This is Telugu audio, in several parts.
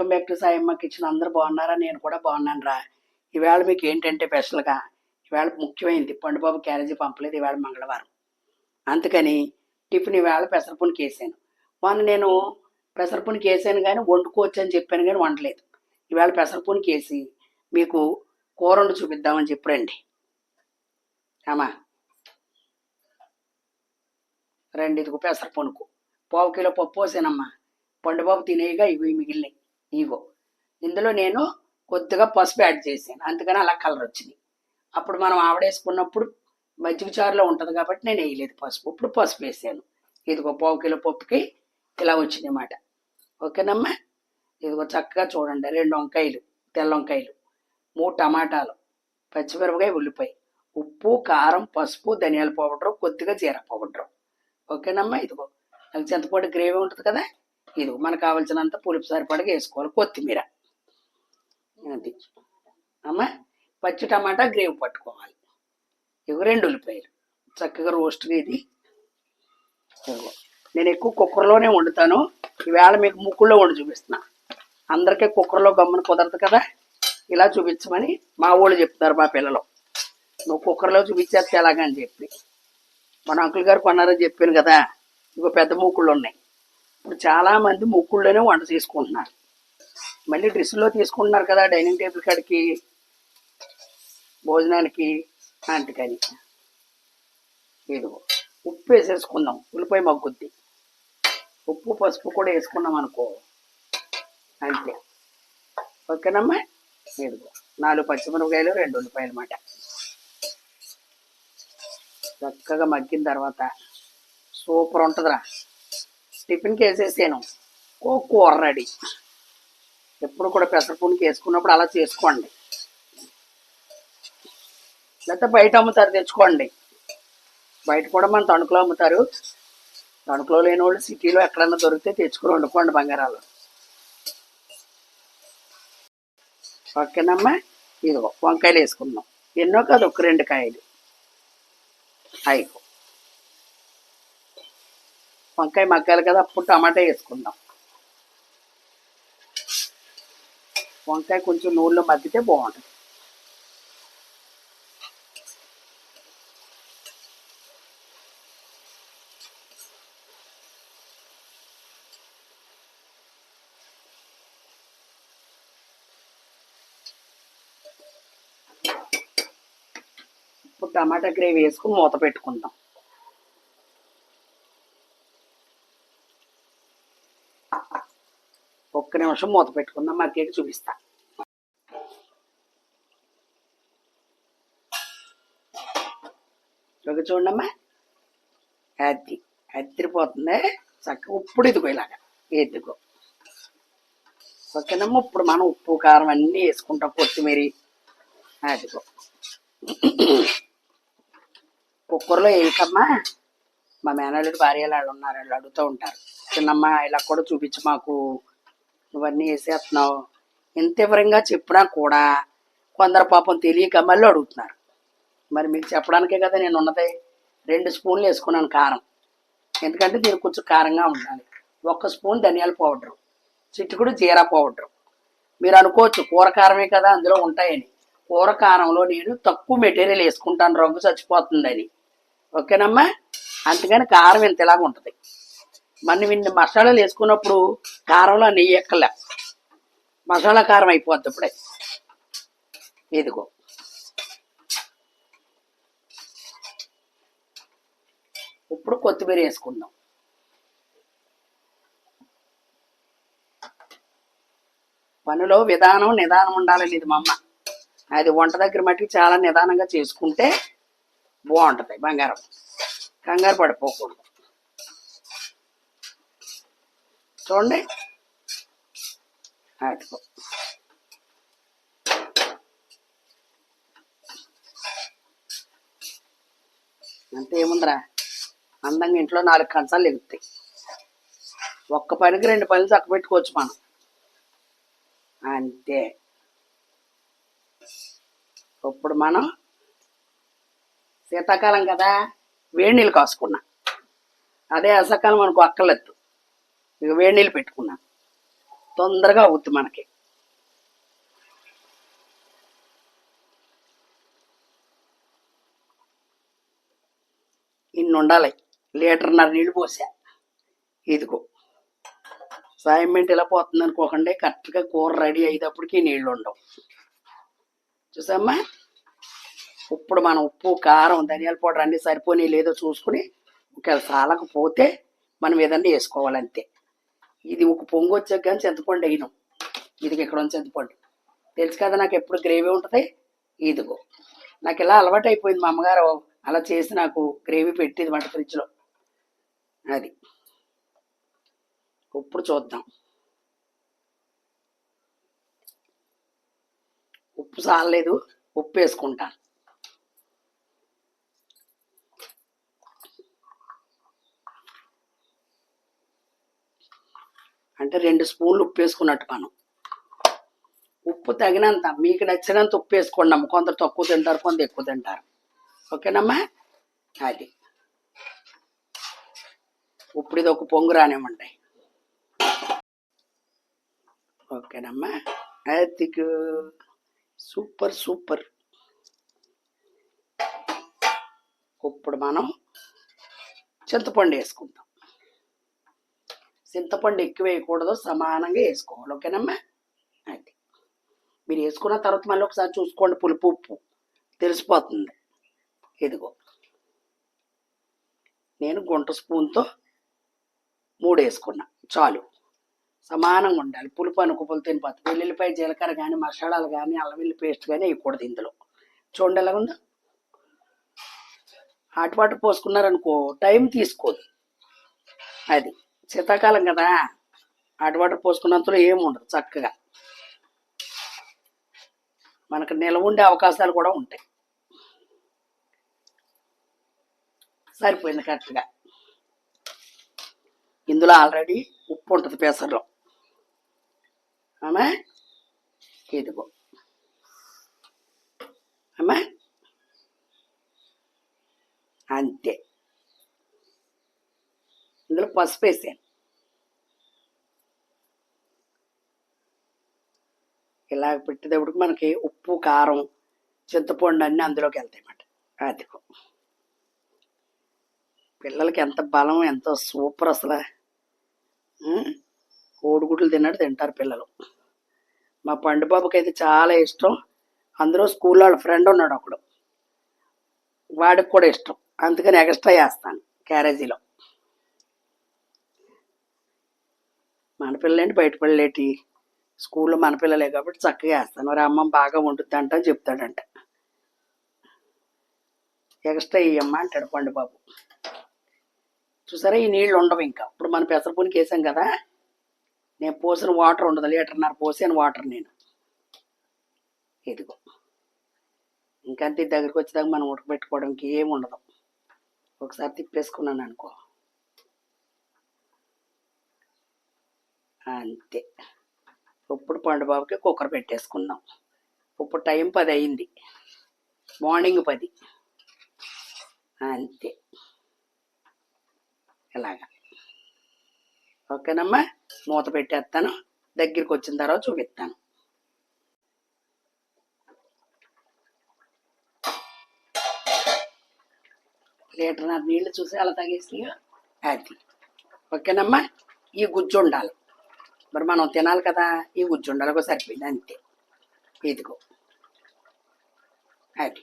Welcome back to Sayamma kitchen. అందరూ బాగున్నారా? నేను కూడా బాగున్నాను రా. ఈవేళ మీకు ఏంటంటే స్పెషల్గా ఈవేళ ముఖ్యమైనది పండుబాబు క్యారేజీ పంపలేదు ఈవేళ మంగళవారం. అందుకని టిఫిన్ ఈవేళ పెసరపునికి వేసాను మొన్న నేను పెసరపునికి వేసాను కానీ వండుకోవచ్చు అని చెప్పాను కానీ వండలేదు. ఈవేళ పెసరపునికి వేసి మీకు కూర వండి చూపిద్దామని చెప్పి రండి అమ్మా. రండి ఇదిగో పెసరపునుకు పావు కిలో పప్పు వేసానమ్మా పండుబాబు తినేయగా ఇవి మిగిలినాయి. ఇగో ఇందులో నేను కొద్దిగా పసుపు యాడ్ చేశాను. అందుకని అలా కలర్ వచ్చింది. అప్పుడు మనం ఆవిడేసుకున్నప్పుడు మజ్జిగ చారులో ఉంటుంది కాబట్టి నేను వేయలేదు పసుపు. ఇప్పుడు పసుపు వేసాను. ఇదిగో పావు కిలో పప్పుకి ఇలా వచ్చింది అన్నమాట ఓకేనమ్మా? ఇదిగో చక్కగా చూడండి. రెండు వంకాయలు తెల్ల వంకాయలు మూడు టమాటాలు పచ్చిమిరపకాయ ఉల్లిపాయ ఉప్పు కారం పసుపు ధనియాల పౌడర్ కొద్దిగా జీర పౌడర్. ఓకేనమ్మా? ఇదిగో నాకు చింతపండు గ్రేవీ ఉంటుంది కదా? ఇది మనకు కావాల్సినంత పులుపు సరిపడగా వేసుకోవాలి కొత్తిమీర. అది అమ్మ పచ్చి టమాటా గ్రేవ్ పట్టుకోవాలి. ఇవి రెండు ఉల్లిపాయలు. చక్కగా రోస్ట్గా ఇది నేను ఎక్కువ కుక్కర్లోనే వండుతాను. ఈవేళ మీకు ముక్కుల్లో వండి చూపిస్తున్నా. అందరికీ కుక్కర్లో గమ్మున కుదరదు కదా? ఇలా చూపించమని మా వాళ్ళు చెప్తున్నారు మా పిల్లలు. నువ్వు కుక్కర్లో చూపించేస్తే ఎలాగని చెప్పి. మన అంకుల్ గారు కొన్నారని చెప్పాను కదా? ఇంకో పెద్ద మూకుళ్ళు ఉన్నాయి. ఇప్పుడు చాలామంది ముక్కుల్లోనే వంట చేసుకుంటున్నారు. మళ్ళీ డ్రెస్సులో తీసుకుంటున్నారు కదా డైనింగ్ టేబుల్ కాడికి భోజనానికి అందుకని ఇదిగో ఉప్పు వేసేసుకుందాం ఉల్లిపాయ మగ్గుద్ది. ఉప్పు పసుపు కూడా వేసుకున్నాం అనుకో అంతే. ఓకేనమ్మా? ఇదిగో నాలుగు పచ్చిమిరపకాయలు రెండు ఉల్లిపాయలు అన్నమాట చక్కగా మగ్గిన తర్వాత సూపర్ ఉంటుందిరా. టిఫిన్కి వేసేసాను ఓ కూర రెడీ ఎప్పుడు కూడా పెసరపూనికి వేసుకున్నప్పుడు అలా చేసుకోండి. లేకపోతే బయట అమ్ముతారు తెచ్చుకోండి. బయట కూడా మన తణుకులో అమ్ముతారు. తణుకులో లేని వాళ్ళు సిటీలో ఎక్కడన్నా దొరికితే తెచ్చుకుని వండుకోండి బంగారాలు. ఓకేనమ్మా ఇదిగో వంకాయలు వేసుకుందాం. ఎన్నో కాదు ఒక రెండు కాయలు. అయిపో వంకాయ మగ్గాలి కదా అప్పుడు టమాటా వేసుకుందాం. వంకాయ కొంచెం నూనెలో మగ్గితే బాగుంటుంది. ఇప్పుడు టమాటా గ్రేవీ వేసుకుని మూత పెట్టుకుందాం. ఒక్క నిమిషం మూత పెట్టుకుందాం మగ్గేకి చూపిస్తా. ఒక చూడమ్మా అది అదిరిపోతుంది. చక్కగా ఉప్పుడు ఇదిగో ఇలాగా. ఎద్దుకో ఓకేనమ్మా ఇప్పుడు మనం ఉప్పు కారం అన్నీ వేసుకుంటాం కొత్తిమీర. అదిగో. కుక్కర్లో వేయకమ్మా. మా మేనల్లుడు భార్య వాళ్ళు ఉన్నారు వాళ్ళు అడుగుతూ ఉంటారు. చిన్నమ్మ ఇలా కూడా చూపించు మాకు. నువ్వన్నీ వేసేస్తున్నావు. ఇంత వివరంగా చెప్పినా కూడా కొందరు పాపం తెలియక మళ్ళీ అడుగుతున్నారు. మరి మీకు చెప్పడానికే కదా నేను ఉన్నది? రెండు స్పూన్లు వేసుకున్నాను కారం. ఎందుకంటే దీనికి కొంచెం కారంగా ఉండాలి. ఒక్క స్పూన్ ధనియాల పౌడరు చిట్టుకుడు జీరా పౌడరు. మీరు అనుకోవచ్చు కూర కారమే కదా అందులో ఉంటాయని. కూర కారంలో నేను తక్కువ మెటీరియల్ వేసుకుంటాను రంగు చచ్చిపోతుందని. ఓకేనమ్మా? అందుకని కారం ఇంత ఇలాగ ఉంటుంది. మనం ఇన్ని మసాలాలు వేసుకున్నప్పుడు కారంలో నెయ్యి ఎక్కలే. మసాలా కారం అయిపోద్ది ఇప్పుడే. ఇదిగో. ఇప్పుడు కొత్తిమీర వేసుకుందాం. పనిలో విధానం నిదానం ఉండాలని ఇది మా అమ్మ. అది వంట దగ్గర మట్టుకు చాలా నిదానంగా చేసుకుంటే బాగుంటుంది బంగారం. కంగారు పడిపోకూడదు. చూడండి. అదిగో ఏముందిరా? అందంగా ఇంట్లో నాలుగు కంచాలు ఎగుతాయి ఒక్క పనికి రెండు పనులు చక్క పెట్టుకోవచ్చు మనం. అంతే. ఇప్పుడు మనం శీతాకాలం కదా వేడి నీళ్ళు కాసుకున్నాం. అదే అసకాలం మనకు అక్కర్లేదు. ఇక వేడి నీళ్ళు పెట్టుకున్నా. తొందరగా అవుద్ది మనకి. ఇన్ని ఉండాలి. లీటర్న్నర నీళ్ళు పోసా. ఇదిగో. సాయంమెంట్ ఇలా పోతుంది అనుకోకండి. కరెక్ట్గా కూర రెడీ అయ్యేటప్పటికి నీళ్ళు ఉండవు. చూసామ్మా ఇప్పుడు మనం ఉప్పు కారం ధనియాల పౌడర్ అన్నీ సరిపోయి లేదో చూసుకుని ఒకవేళ సాలకపోతే మనం ఏదన్నా వేసుకోవాలంతే ఇది ఒక పొంగు వచ్చాక కానీ చింతపండు వేయను. ఇదిగో ఇక్కడ ఉంది చింతపండు. తెలుసు కదా నాకు ఎప్పుడు గ్రేవీ ఉంటుంది? ఇదిగో. నాకు ఇలా అలవాటు అయిపోయింది మా అమ్మగారు. అలా చేసి నాకు గ్రేవీ పెట్టేది వంట ఫ్రిడ్జ్లో. అది. ఇప్పుడు చూద్దాం. ఉప్పు చాలలేదు. ఉప్పు వేసుకుంటాను. అంటే రెండు స్పూన్లు ఉప్పు వేసుకున్నట్టు మనం ఉప్పు తగినంత మీకు నచ్చినంత ఉప్పు వేసుకోండి అమ్మ. కొందరు తక్కువ తింటారు కొందరు ఎక్కువ తింటారు. ఓకేనమ్మా? అది. ఇప్పుడు ఇది ఒక పొంగు రానివ్వండి. ఓకేనమ్మా? అతికు సూపర్ సూపర్. ఇప్పుడు మనం చింతపండు వేసుకుందాం. చింతపండు ఎక్కువ వేయకూడదు సమానంగా వేసుకోవాలి. ఓకేనమ్మా? అది మీరు వేసుకున్న తర్వాత మళ్ళీ ఒకసారి చూసుకోండి పులుపు ఉప్పు. తెలిసిపోతుంది. ఇదిగో. నేను గుంట స్పూన్తో మూడు వేసుకున్నా. చాలు. సమానంగా ఉండాలి. పులుపు అనుకుపులు తినిపోతుంది. వెల్లుల్లిపాయ జీలకర్ర కానీ మసాలాలు కానీ అల్లం వెల్లి పేస్ట్ కానీ వేయకూడదు ఇందులో. చూడండి ఎలా ఉందా. హాట్ వాటర్ పోసుకున్నారనుకో టైం తీసుకోదు. అది. శీతాకాలం కదా అటువంటి పోసుకున్నంతలో ఏమి ఉండదు చక్కగా. మనకు నిలవ ఉండే అవకాశాలు కూడా ఉంటాయి. సరిపోయింది కరెక్ట్గా ఇందులో ఆల్రెడీ ఉప్పు ఉంటుంది పేసర్లో. అమ్మా ఇదిగో. అమ్మా అంతే. ఇందులో పసుపు వేసాను ఇలా పెట్టేటప్పుడు మనకి ఉప్పు కారం చింతపండు అన్నీ అందులోకి వెళ్తాయి అన్నమాట. అదిగో. పిల్లలకి ఎంత బలం ఎంతో సూపర్ అసలు. కోడిగుడ్లు తిన్నట్టు తింటారు పిల్లలు. మా పండు బాబుకి అయితే చాలా ఇష్టం. అందులో స్కూల్లో వాళ్ళ ఫ్రెండ్ ఉన్నాడు ఒకడు. వాడికి కూడా ఇష్టం. అందుకని ఎక్స్ట్రా వేస్తాను క్యారేజీలో. మన పిల్లలేంటి బయట పిల్లలేటి స్కూల్లో మన పిల్లలే కాబట్టి చక్కగా వేస్తాను. మరి అమ్మ బాగా వండుద్ది అంట అని చెప్తాడంట. ఎక్స్ట్రా ఇయ్యమ్మ అంటాడు పండు బాబు. చూసారా ఈ నీళ్ళు ఉండవు ఇంకా. ఇప్పుడు మన పెసరపూనికి వేసాం కదా. నేను పోసిన వాటర్ ఉండదు. లీటర్న్నర పోసాను వాటర్ నేను. ఇదిగో. ఇంకంతే దగ్గరికి వచ్చేదాకా మనం ఉడకబెట్టుకోవడానికి ఏమి ఉండదు. ఒకసారి తిప్పేసుకున్నాను అనుకో. అంతే. ఇప్పుడు పండుబాబుకి కుక్కర్ పెట్టేసుకుందాం. ఇప్పుడు టైం పది అయింది మార్నింగ్ పది. అంతే. ఇలాగా ఓకేనమ్మా? మూత పెట్టేస్తాను. దగ్గరికి వచ్చిన తర్వాత చూపిస్తాను. లీటర్న్నర నీళ్ళు చూసి అలా తాగేసినాయో? అది. ఓకేనమ్మా? ఈ గుజ్జు ఉండాలి. మరి మనం తినాలి కదా ఈ ఉజ్జుండలకు సరిపోయింది అంతే. ఇదిగో. అది.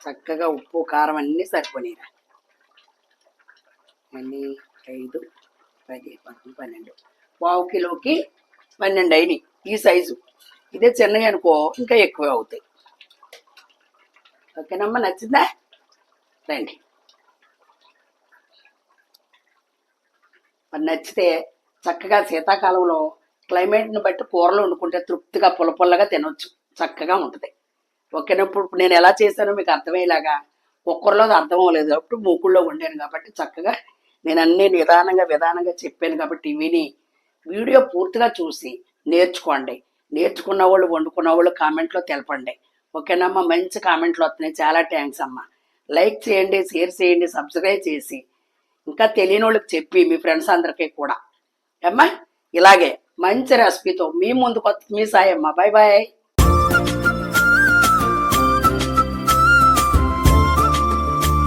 చక్కగా ఉప్పు కారం అన్నీ సరిపోయినాయిరా అన్నీ ఐదు పది పదకొండు పన్నెండు. పావు కిలోకి పన్నెండు అయినాయి ఈ సైజు. ఇదే చిన్నవి అనుకో ఇంకా ఎక్కువ అవుతాయి. ఓకేనమ్మా నచ్చిందా? రండి. మరి నచ్చితే చక్కగా శీతాకాలంలో క్లైమేట్ని బట్టి కూరలు వండుకుంటే తృప్తిగా పుల్ల పుల్లగా తినొచ్చు. చక్కగా ఉంటుంది. ఓకేనప్పుడు నేను ఎలా చేశానో మీకు అర్థమయ్యేలాగా కుక్కర్లో అర్థం అవ్వలేదు. కాబట్టి మూకుల్లో వండాను కాబట్టి చక్కగా నేను అన్ని నిదానంగా విధానంగా చెప్పాను కాబట్టి విని వీడియో పూర్తిగా చూసి నేర్చుకోండి. నేర్చుకున్న వాళ్ళు వండుకున్న వాళ్ళు కామెంట్లో తెలపండి. ఓకేనమ్మా మంచి కామెంట్లు వస్తున్నాయి. చాలా థ్యాంక్స్ అమ్మా. లైక్ చేయండి షేర్ చేయండి సబ్స్క్రైబ్ చేసి ఇంకా తెలియని వాళ్ళకి చెప్పి మీ ఫ్రెండ్స్ అందరికీ కూడా. అమ్మా ఇలాగే మంచి రెసిపీతో మీ ముందుకు వస్తుంది మీ సాయమ్మ. Bye bye